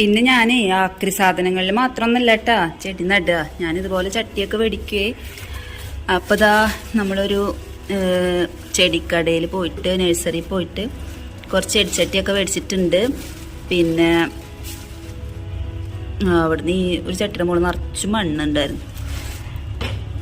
പിന്നെ ഞാൻ ആക്രി സാധനങ്ങളിൽ മാത്രമൊന്നുമല്ല കേട്ടാ ചെടി നടുക. ഞാനിതുപോലെ ചട്ടിയൊക്കെ വെടിക്കുകയെ അപ്പോൾ ഇതാ നമ്മളൊരു ചെടിക്കടയിൽ പോയിട്ട് നഴ്സറിയിൽ പോയിട്ട് കുറച്ച് ചെടിച്ചട്ടിയൊക്കെ മേടിച്ചിട്ടുണ്ട് പിന്നെ അവിടുന്ന് ഈ ഒരു ചട്ടിയുടെ മുകളിൽ നിറച്ച് മണ്ണുണ്ടായിരുന്നു.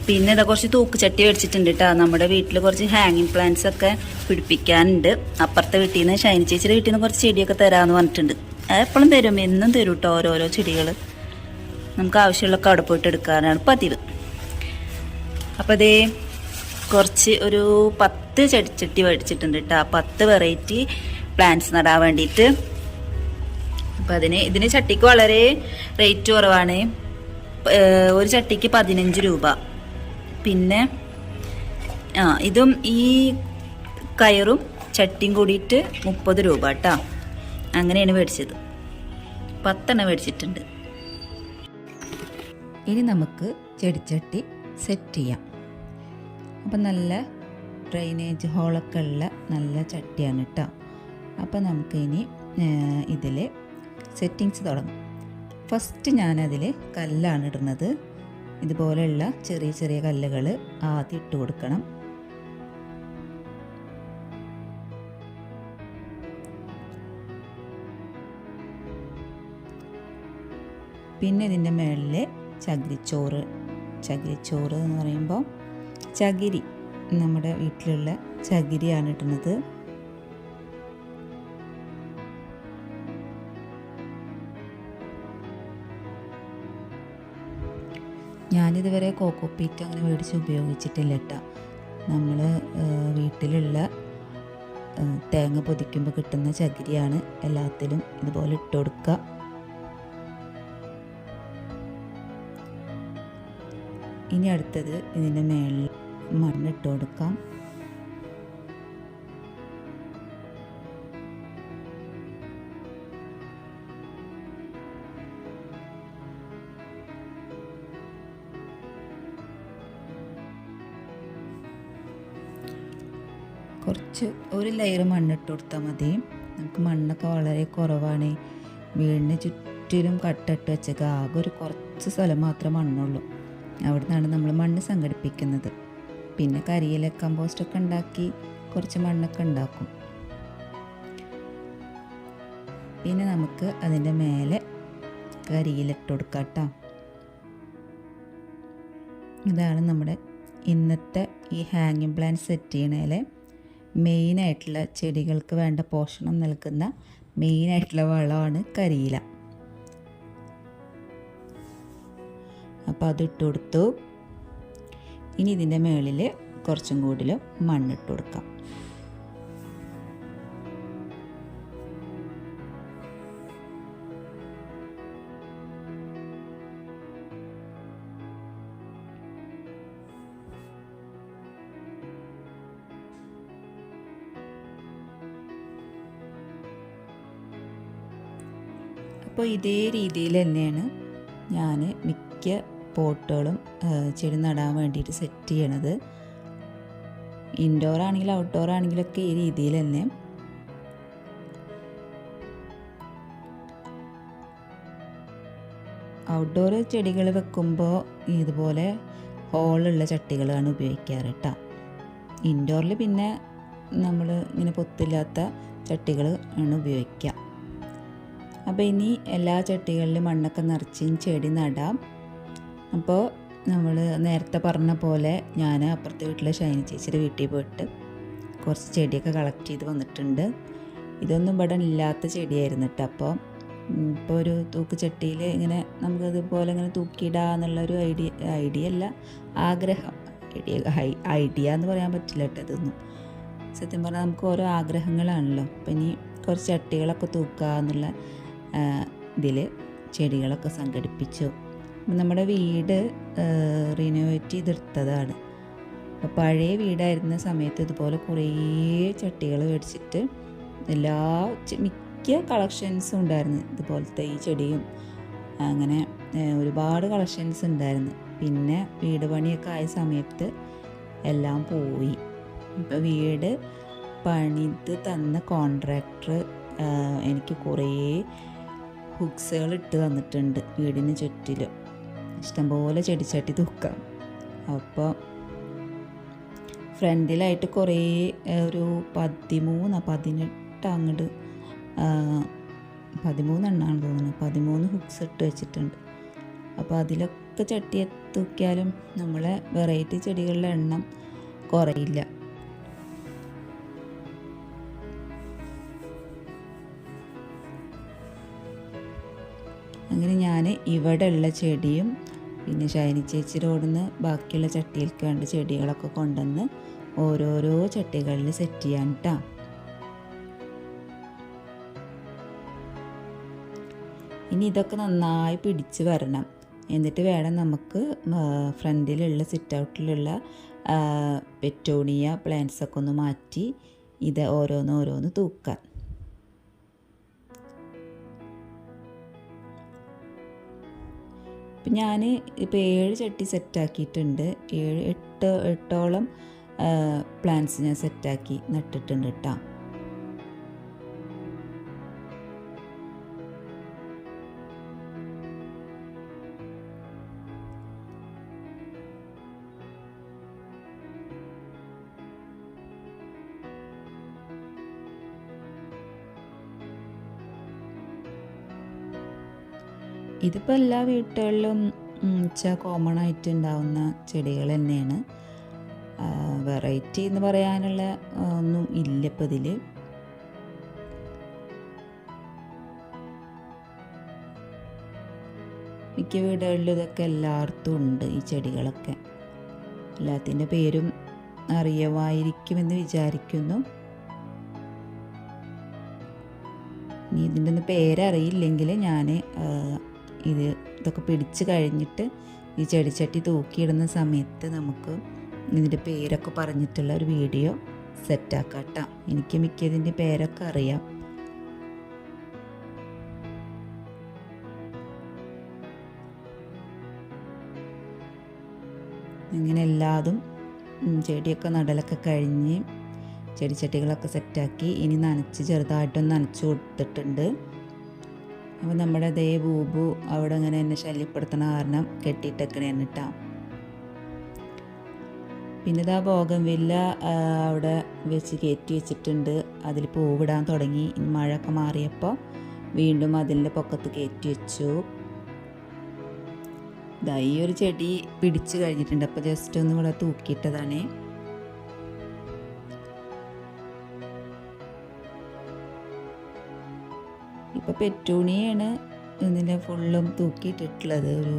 പിന്നെ ഇതാ കുറച്ച് തൂക്ക് ചട്ടി മേടിച്ചിട്ടുണ്ട് കേട്ടോ നമ്മുടെ വീട്ടിൽ കുറച്ച് ഹാങ്ങിങ് പ്ലാന്റ്സ് ഒക്കെ പിടിപ്പിക്കാനുണ്ട്. അപ്പുറത്തെ വീട്ടിൽ നിന്ന് ഷൈനി ചേച്ചിയുടെ വീട്ടിൽ നിന്ന് കുറച്ച് ചെടിയൊക്കെ തരാമെന്ന് പറഞ്ഞിട്ടുണ്ട്. എപ്പോഴും തരും. എന്നും തരും കേട്ടോ ഓരോരോ ചെടികൾ നമുക്ക് ആവശ്യമുള്ളൊക്കെ അവിടെ പോയിട്ട് എടുക്കാനാണ് പതിവ്. അപ്പോൾ ഇതേ കുറച്ച് ഒരു പത്ത് ചെടിച്ചട്ടി മേടിച്ചിട്ടുണ്ട് കേട്ടോ പത്ത് വെറൈറ്റി പ്ലാന്റ്സ് നടാൻ വേണ്ടിയിട്ട്. അപ്പം അതിന് ഇതിന് ചട്ടിക്ക് വളരെ റേറ്റ് കുറവാണ്. ഒരു ചട്ടിക്ക് പതിനഞ്ച് രൂപ. പിന്നെ ആ ഇതും ഈ കയറും ചട്ടിയും കൂടിയിട്ട് മുപ്പത് രൂപ കേട്ടോ അങ്ങനെയാണ് മേടിച്ചത്. പത്തെണ്ണം മേടിച്ചിട്ടുണ്ട്. ഇനി നമുക്ക് ചെടിച്ചട്ടി സെറ്റ് ചെയ്യാം. അപ്പം നല്ല ഡ്രെയിനേജ് ഹോളൊക്കെ ഉള്ള നല്ല ചട്ടിയാണ് കേട്ടോ അപ്പോൾ നമുക്കിനി ഇതിൽ സെറ്റിങ്സ് തുടങ്ങും. ഫസ്റ്റ് ഞാനതിൽ കല്ലാണ് ഇടുന്നത്. ഇതുപോലെയുള്ള ചെറിയ ചെറിയ കല്ലുകൾ ആദ്യം ഇട്ട് കൊടുക്കണം. പിന്നെ ഇതിന്റെ മുകളിൽ ചകിരിച്ചോറ്. ചകിരിച്ചോറ് എന്ന് പറയുമ്പോൾ ചകിരി. നമ്മുടെ വീട്ടിലുള്ള ചകിരിയാണ് ഇടുന്നത് ഞാനിതുവരെ കോക്കോപ്പീറ്റ് അങ്ങനെ മേടിച്ച് ഉപയോഗിച്ചിട്ടില്ല കേട്ടോ. നമ്മൾ വീട്ടിലുള്ള തേങ്ങ പൊതിക്കുമ്പോൾ കിട്ടുന്ന ചകിരിയാണ് എല്ലാത്തിലും ഇതുപോലെ ഇട്ട് കൊടുക്കുക. ഇനി അടുത്തത് ഇതിന്റെ മേളിൽ മണ്ണിട്ട് കൊടുക്കാം. കുറച്ച് ഒരു ലെയർ മണ്ണിട്ട് കൊടുത്താൽ മതി. നമുക്ക് മണ്ണൊക്കെ വളരെ കുറവാണ്. വീടിന് ചുറ്റിലും കട്ടിട്ട് വെച്ചേക്കുക ആകെ ഒരു കുറച്ച് സ്ഥലം മാത്രമേ മണ്ണുള്ളൂ. അവിടെ നിന്നാണ് നമ്മൾ മണ്ണ് സംഘടിപ്പിക്കുന്നത്. പിന്നെ കരിയില കമ്പോസ്റ്റൊക്കെ ഉണ്ടാക്കി കുറച്ച് മണ്ണൊക്കെ ഉണ്ടാക്കും. പിന്നെ നമുക്ക് അതിന്റെ മേലെ കരിയിലിട്ട് കൊടുക്കാം കേട്ടോ ഇതാണ് നമ്മുടെ ഇന്നത്തെ ഈ ഹാങ്ങിങ് പ്ലാന്റ് സെറ്റ് ചെയ്യണേലെ മെയിനായിട്ടുള്ള ചെടികൾക്ക് വേണ്ട പോഷണം നൽകുന്ന മെയിനായിട്ടുള്ള വളമാണ് കരിയില. അപ്പോൾ അതിട്ട് കൊടുത്തു. ഇനി ഇതിന്റെ മുകളിൽ കുറച്ചും കൂടി മണ്ണിട്ട് കൊടുക്കാം. അപ്പോൾ ഇതേ രീതിയിൽ തന്നെയാണ് ഞാൻ മിക്ക പോട്ടുകളും ചെടി നടാൻ വേണ്ടിയിട്ട് സെറ്റ് ചെയ്യണത്. ഇൻഡോർ ആണെങ്കിലും ഔട്ട്ഡോർ ആണെങ്കിലൊക്കെ ഈ രീതിയിൽ തന്നെ. ഔട്ട്ഡോർ ചെടികൾ വെക്കുമ്പോൾ ഇതുപോലെ ഹോളുള്ള ചട്ടികളാണ് ഉപയോഗിക്കാറ് കേട്ടോ ഇൻഡോറിൽ പിന്നെ നമ്മൾ ഇങ്ങനെ പൊത്തില്ലാത്ത ചട്ടികൾ ആണ് ഉപയോഗിക്കുക അപ്പോൾ ഇനി എല്ലാ ചട്ടികളിലും മണ്ണൊക്കെ നിറച്ചും ചെടി നടാം. അപ്പോൾ നമ്മൾ നേരത്തെ പറഞ്ഞ പോലെ ഞാൻ അപ്പുറത്തെ വീട്ടിലെ ഷൈനി ചേച്ചിയുടെ വീട്ടിൽ പോയിട്ട് കുറച്ച് ചെടിയൊക്കെ കളക്ട് ചെയ്ത് വന്നിട്ടുണ്ട്. ഇതൊന്നും ഇവിടെ ഇല്ലാത്ത ചെടിയായിരുന്നു കേട്ടോ. അപ്പോൾ ഇപ്പോൾ ഒരു തൂക്ക് ചട്ടിയിൽ ഇങ്ങനെ നമുക്കതുപോലെ ഇങ്ങനെ തൂക്കിയിടാന്നുള്ളൊരു ഐഡിയ ഐഡിയ അല്ല ആഗ്രഹം. ഐഡിയ ഐഡിയ എന്ന് പറയാൻ പറ്റില്ല കേട്ടോ ഇതൊന്നും. സത്യം പറഞ്ഞാൽ നമുക്ക് ഓരോ ആഗ്രഹങ്ങളാണല്ലോ. അപ്പം ഇനി കുറച്ച് ചട്ടികളൊക്കെ തൂക്കുക എന്നുള്ള ഇതിൽ ചെടികളൊക്കെ സംഘടിപ്പിച്ചു. നമ്മുടെ വീട് റിനോവേറ്റ് ചെയ്തെടുത്തതാണ്. അപ്പോൾ പഴയ വീടായിരുന്ന സമയത്ത് ഇതുപോലെ കുറേ ചട്ടികൾ മേടിച്ചിട്ട് എല്ലാ മിക്ക കളക്ഷൻസും ഉണ്ടായിരുന്നു. ഇതുപോലത്തെ ഈ ചെടിയും അങ്ങനെ ഒരുപാട് കളക്ഷൻസ് ഉണ്ടായിരുന്നു. പിന്നെ വീട് പണിയൊക്കെ ആയ സമയത്ത് എല്ലാം പോയി. ഇപ്പോൾ വീട് പണിത് തന്ന കോൺട്രാക്ടർ എനിക്ക് കുറേ ഹുക്സുകൾ ഇട്ട് തന്നിട്ടുണ്ട് വീടിന് ചുറ്റിലും. ഇഷ്ടംപോലെ ചെടിച്ചട്ടി തൂക്കാം. അപ്പോൾ ഫ്രണ്ടിലായിട്ട് കുറേ ഒരു പതിമൂന്ന് പതിനെട്ട് അങ്ങോട്ട് പതിമൂന്നെണ്ണാണ് തോന്നുന്നത് പതിമൂന്ന് ഹുക്സ് ഇട്ട് വെച്ചിട്ടുണ്ട്. അപ്പോൾ അതിലൊക്കെ ചട്ടി തൂക്കിയാലും നമ്മളെ വെറൈറ്റി ചെടികളുടെ എണ്ണം കുറയില്ല. അങ്ങനെ ഞാൻ ഇവിടെ ഉള്ള ചെടിയും പിന്നെ ഷൈനി ചേച്ചിയുടെ ഓടുന്ന് ബാക്കിയുള്ള ചട്ടിയിൽ കണ്ട് ചെടികളൊക്കെ കൊണ്ടുവന്ന് ഓരോരോ ചട്ടികളിൽ സെറ്റ് ചെയ്യാൻ കേട്ടോ ഇനി ഇതൊക്കെ നന്നായി പിടിച്ച് വരണം. എന്നിട്ട് വേണം നമുക്ക് ഫ്രണ്ടിലുള്ള സിറ്റ് ഔട്ടിലുള്ള പെറ്റോണിയ പ്ലാന്റ്സൊക്കെ ഒന്ന് മാറ്റി ഇത് ഓരോന്ന് ഓരോന്ന് തൂക്കാൻ. ഇപ്പം ഞാൻ ഇപ്പോൾ ഏഴ് ചട്ടി സെറ്റാക്കിയിട്ടുണ്ട്. ഏഴ് എട്ട് എട്ടോളം പ്ലാന്റ്സ് ഞാൻ സെറ്റാക്കി നട്ടിട്ടുണ്ട് കേട്ടോ ഇതിപ്പോൾ എല്ലാ വീട്ടുകളിലും വെച്ചാൽ കോമൺ ആയിട്ട് ഉണ്ടാവുന്ന ചെടികൾ തന്നെയാണ്. വെറൈറ്റി എന്ന് പറയാനുള്ള ഒന്നും ഇല്ല ഇപ്പം ഇതിൽ മിക്ക വീടുകളിലും ഇതൊക്കെ എല്ലായിടത്തും ഉണ്ട് ഈ ചെടികളൊക്കെ. എല്ലാത്തിന്റെ പേരും അറിയുമായിരിക്കുമെന്ന് വിചാരിക്കുന്നു. ഇനി ഇതിന്റെ ഒന്നും പേരറിയില്ലെങ്കിൽ ഞാൻ ഇത് ഇതൊക്കെ പിടിച്ച് കഴിഞ്ഞിട്ട് ഈ ചെടിച്ചട്ടി തൂക്കിയിടുന്ന സമയത്ത് നമുക്ക് ഇതിന്റെ പേരൊക്കെ പറഞ്ഞിട്ടുള്ള ഒരു വീഡിയോ സെറ്റാക്കാം കേട്ടോ എനിക്ക് മിക്കതിന്റെ പേരൊക്കെ അറിയാം. ഇങ്ങനെ എല്ലാതും ചെടിയൊക്കെ നടലൊക്കെ കഴിഞ്ഞ് ചെടിച്ചട്ടികളൊക്കെ സെറ്റാക്കി ഇനി നനച്ച് ചെറുതായിട്ടൊന്ന് നനച്ച് കൊടുത്തിട്ടുണ്ട്. അപ്പോൾ നമ്മുടെ ദേ ബൂബു അവിടെ അങ്ങനെ എന്നെ ശല്യപ്പെടുത്തണ കാരണം കെട്ടിയിട്ടേക്കണേന്ന് കേട്ടോ പിന്നെ ഇതാ ഭോഗം വില്ല അവിടെ വെച്ച് കയറ്റി വെച്ചിട്ടുണ്ട്. അതിൽ പൂവിടാൻ തുടങ്ങി. മഴയൊക്കെ മാറിയപ്പോൾ വീണ്ടും അതിന്റെ പൊക്കത്ത് കയറ്റി വെച്ചു. ഇതാ ഈ ഒരു ചെടി പിടിച്ചു കഴിഞ്ഞിട്ടുണ്ട്. അപ്പോൾ ജസ്റ്റ് ഒന്ന് ഇവിടെ തൂക്കിയിട്ടതാണേ. ഇപ്പോൾ പെറ്റൂണിയാണ് ഇതിന്റെ ഫുള്ളും തൂക്കിയിട്ടിട്ടുള്ളത്. ഒരു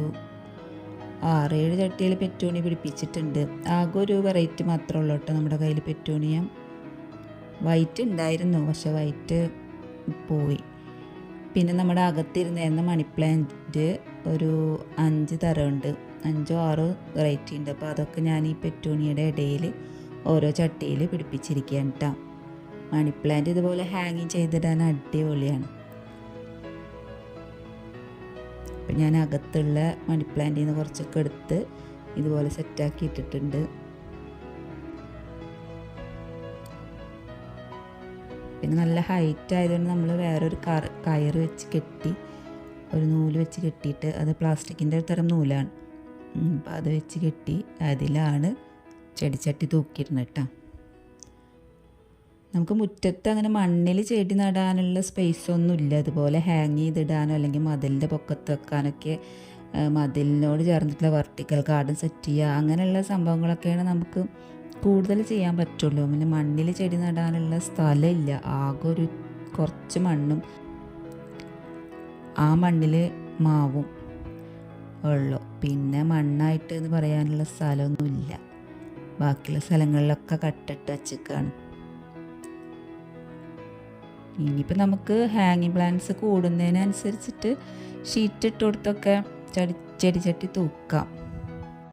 ആറേഴ് ചട്ടിയിൽ പെറ്റൂണി പിടിപ്പിച്ചിട്ടുണ്ട്. ആകെ ഒരു വെറൈറ്റി മാത്രമേ ഉള്ളൂ കേട്ടോ നമ്മുടെ കയ്യിൽ പെറ്റൂണിയ. വൈറ്റ് ഉണ്ടായിരുന്നു പക്ഷെ വൈറ്റ് പോയി. പിന്നെ നമ്മുടെ അകത്തിരുന്നിരുന്ന മണി പ്ലാന്റ് ഒരു അഞ്ച് തരമുണ്ട്. അഞ്ചോ ആറോ വെറൈറ്റി ഉണ്ട്. അപ്പോൾ അതൊക്കെ ഞാൻ ഈ പെറ്റൂണിയുടെ ഇടയിൽ ഓരോ ചട്ടിയിൽ പിടിപ്പിച്ചിരിക്കുകയാണ് കേട്ടോ മണി പ്ലാന്റ് ഇതുപോലെ ഹാങ്ങിങ് ചെയ്തിടാൻ അടിപൊളിയാണ്. അപ്പം ഞാൻ അകത്തുള്ള മണി പ്ലാന്റിൽ നിന്ന് കുറച്ചൊക്കെ എടുത്ത് ഇതുപോലെ സെറ്റാക്കി ഇട്ടിട്ടുണ്ട്. പിന്നെ നല്ല ഹൈറ്റ് ആയതുകൊണ്ട് നമ്മൾ വേറൊരു കയർ വെച്ച് കെട്ടി ഒരു നൂൽ വെച്ച് കെട്ടിയിട്ട് അത് പ്ലാസ്റ്റിക്കിന്റെ ഒരു തരം നൂലാണ്. അപ്പം അത് വെച്ച് കെട്ടി അതിലാണ് ചെടിച്ചട്ടി തൂക്കിയിരുന്നത് കേട്ടോ. നമുക്ക് മുറ്റത്ത് അങ്ങനെ മണ്ണിൽ ചെടി നടാനുള്ള സ്പേസ് ഒന്നും ഇല്ല. അതുപോലെ ഹാങ് ചെയ്തിടാനോ അല്ലെങ്കിൽ മതിലിന്റെ പൊക്കത്ത് വെക്കാനൊക്കെ മതിലിനോട് ചേർന്നിട്ടുള്ള വെർട്ടിക്കൽ ഗാർഡൻ സെറ്റ് ചെയ്യുക അങ്ങനെയുള്ള സംഭവങ്ങളൊക്കെയാണ് നമുക്ക് കൂടുതൽ ചെയ്യാൻ പറ്റുള്ളൂ. പിന്നെ മണ്ണിൽ ചെടി നടാനുള്ള സ്ഥലമില്ല ആകെ ഒരു കുറച്ച് മണ്ണും ആ മണ്ണിൽ മാവും ഉള്ളൂ. പിന്നെ മണ്ണായിട്ട് എന്ന് പറയാനുള്ള സ്ഥലമൊന്നുമില്ല. ബാക്കിയുള്ള സ്ഥലങ്ങളിലൊക്കെ കട്ടിട്ട് വച്ചിക്കാണ് ഇനിയിപ്പോൾ നമുക്ക് ഹാങ്ങിങ് പ്ലാന്റ്സ് കൂടുന്നതിനനുസരിച്ചിട്ട് ഷീറ്റ് ഇട്ട് കൊടുത്തൊക്കെ ചെടി ചെടിച്ചട്ടി ചട്ടി തൂക്കാം.